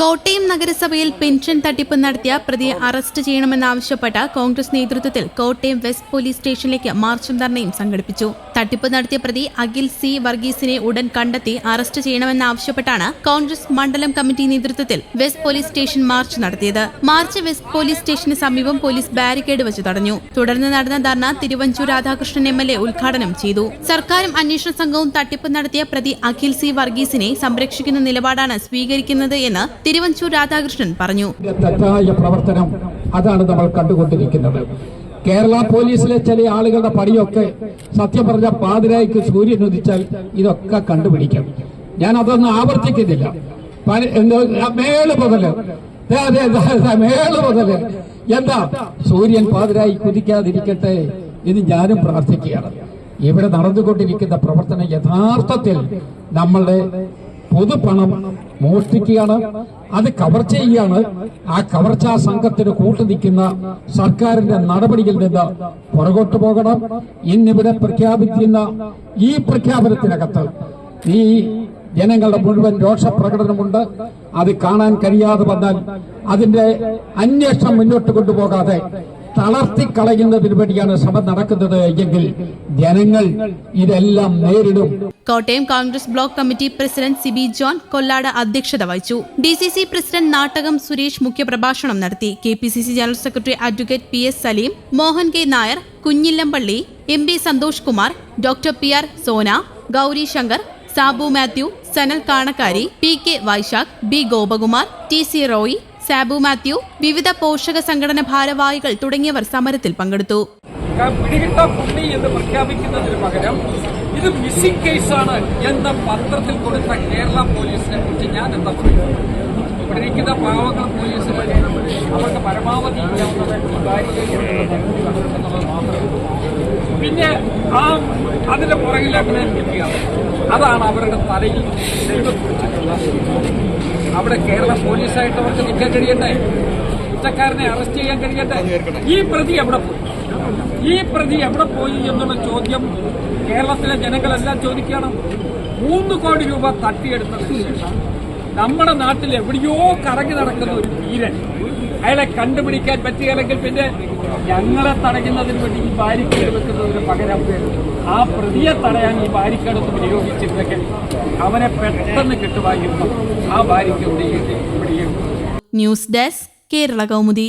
കോട്ടയം നഗരസഭയിൽ പെൻഷൻ തട്ടിപ്പ് നടത്തിയ പ്രതിയെ അറസ്റ്റ് ചെയ്യണമെന്നാവശ്യപ്പെട്ട കോൺഗ്രസ് നേതൃത്വത്തിൽ കോട്ടയം വെസ്റ്റ് പോലീസ് സ്റ്റേഷനിലേക്ക് മാർച്ചും ധർണയും സംഘടിപ്പിച്ചു. തട്ടിപ്പ് നടത്തിയ പ്രതി അഖിൽ സി വർഗീസിനെ ഉടൻ കണ്ടെത്തി അറസ്റ്റ് ചെയ്യണമെന്നാവശ്യപ്പെട്ടാണ് കോൺഗ്രസ് മണ്ഡലം കമ്മിറ്റി നേതൃത്വത്തിൽ വെസ്റ്റ് പോലീസ് സ്റ്റേഷൻ മാർച്ച് നടത്തിയത്. മാർച്ച് വെസ്റ്റ് പോലീസ് സ്റ്റേഷന് സമീപം പോലീസ് ബാരിക്കേഡ് വെച്ച് തടഞ്ഞു. തുടർന്ന് നടന്ന dharna Thiruvanchoor Radhakrishnan M L A ഉദ്ഘാടനം ചെയ്തു. സർക്കാരും അന്വേഷണ സംഘവും തട്ടിപ്പ് നടത്തിയ പ്രതി അഖിൽ സി വർഗീസിനെ സംരക്ഷിക്കുന്ന നിലപാടാണ് സ്വീകരിക്കുന്നത് എന്ന് തിരുവഞ്ചൂർ രാധാകൃഷ്ണൻ പറഞ്ഞു. തെറ്റായ പ്രവർത്തനം അതാണ് നമ്മൾ കണ്ടുകൊണ്ടിരിക്കുന്നത്. കേരള പോലീസിലെ ചില ആളുകളുടെ പണിയൊക്കെ സത്യം പറഞ്ഞ പാതിരായിക്ക് സൂര്യൻ ഉദിച്ചാൽ ഇതൊക്കെ കണ്ടുപിടിക്കാം. ഞാൻ അതൊന്നും ആവർത്തിക്കുന്നില്ല. മേൾ മുതൽ മേൾ മുതൽ എന്താ? സൂര്യൻ പാതിരായി കുതിക്കാതിരിക്കട്ടെ എന്ന് ഞാനും പ്രാർത്ഥിക്കുകയാണ്. ഇവിടെ നടന്നുകൊണ്ടിരിക്കുന്ന പ്രവർത്തനം യഥാർത്ഥത്തിൽ നമ്മളുടെ പൊതുപണം മോഷ്ടിക്കുകയാണ്. അത് കവർ ചെയ്യുകയാണ്. ആ കവർച്ചാ സംഘത്തിന് കൂട്ടു നിൽക്കുന്ന സർക്കാരിന്റെ നടപടിയിൽ നിന്ന് പുറകോട്ട് പോകണം. ഇന്നിവിടെ പ്രഖ്യാപിക്കുന്ന ഈ പ്രഖ്യാപനത്തിനകത്ത് ഈ ജനങ്ങളുടെ മുഴുവൻ രോഷപ്രകടനമുണ്ട്. അത് കാണാൻ കഴിയാതെ വന്നാൽ അതിന്റെ അന്വേഷണം മുന്നോട്ട് കൊണ്ടുപോകാതെ തളർത്തിക്കളയുന്നതിന് വേണ്ടിയാണ് ശ്രമം നടക്കുന്നത് എങ്കിൽ ജനങ്ങൾ ഇതെല്ലാം നേരിടും. Kottayam Congress block committee president Siby John Kollad അധ്യക്ഷത വഹിച്ചു. D C C president Nattakam Suresh മുഖ്യപ്രഭാഷണം നടത്തി. K P C C general secretary advocate P S Saleem Mohan K Nair Kunjillampally M P Santhosh Kumar doctor P R Sona Gowri Shankar Sabu Mathew Sanal Kanakkari P K Vaisakh B Gopakumar T C Roy Sabu Mathew വിവിധ പോഷക സംഘടന ഭാരവാഹികൾ തുടങ്ങിയവർ സമരത്തിൽ പങ്കെടുത്തു. പിടികിട്ട പുള്ളി എന്ന് പ്രഖ്യാപിക്കുന്നതിന് പകരം ഇത് മിസ്സിംഗ് കേസാണ് എന്ന പത്രത്തിൽ കൊടുത്ത കേരള പോലീസിനെ കുറിച്ച് ഞാൻ എന്താ പറയുന്നത് ഇവിടെ ഇരിക്കുന്ന പാവങ്ങൾ പോലീസിന് അവർക്ക് പരമാവധി പിന്നെ ആ അതിന്റെ പുറകിലെ പിന്നെ നിൽക്കുക അതാണ് അവരുടെ തലയിൽ കുറിച്ചിട്ടുള്ള അവിടെ കേരള പോലീസായിട്ട് അവർക്ക് നിൽക്കാൻ കഴിയട്ടെ? കുറ്റക്കാരനെ അറസ്റ്റ് ചെയ്യാൻ കഴിയട്ടെ? ഈ പ്രതി എവിടെ പോയി? ഈ പ്രതി എവിടെ പോയി എന്നുള്ള ചോദ്യം കേരളത്തിലെ ജനങ്ങളെല്ലാം ചോദിക്കുകയാണ്. മൂന്ന് കോടി രൂപ തട്ടിയെടുത്തതിന് ശേഷം നമ്മുടെ നാട്ടിൽ എവിടെയോ കറങ്ങി നടക്കുന്ന ഒരു വീരൻ. അയാളെ കണ്ടുപിടിക്കാൻ പറ്റുകയില്ലെങ്കിൽ പിന്നെ ഞങ്ങളെ തടയുന്നതിന് വേണ്ടി ഈ ബാരിക്കേഡ് വെക്കുന്നതിന് പകരം ആ പ്രതിയെ തടയാൻ ഈ ബാരിക്കേഡ് വിനിയോഗിച്ചിരുന്നെങ്കിൽ അവനെ പെട്ടെന്ന് കിട്ടുമായിരുന്നു ആ ബാരിക്കേഡ് ഇവിടെയും ന്യൂസ് ഡെസ്ക് കേരള കൗമുദി.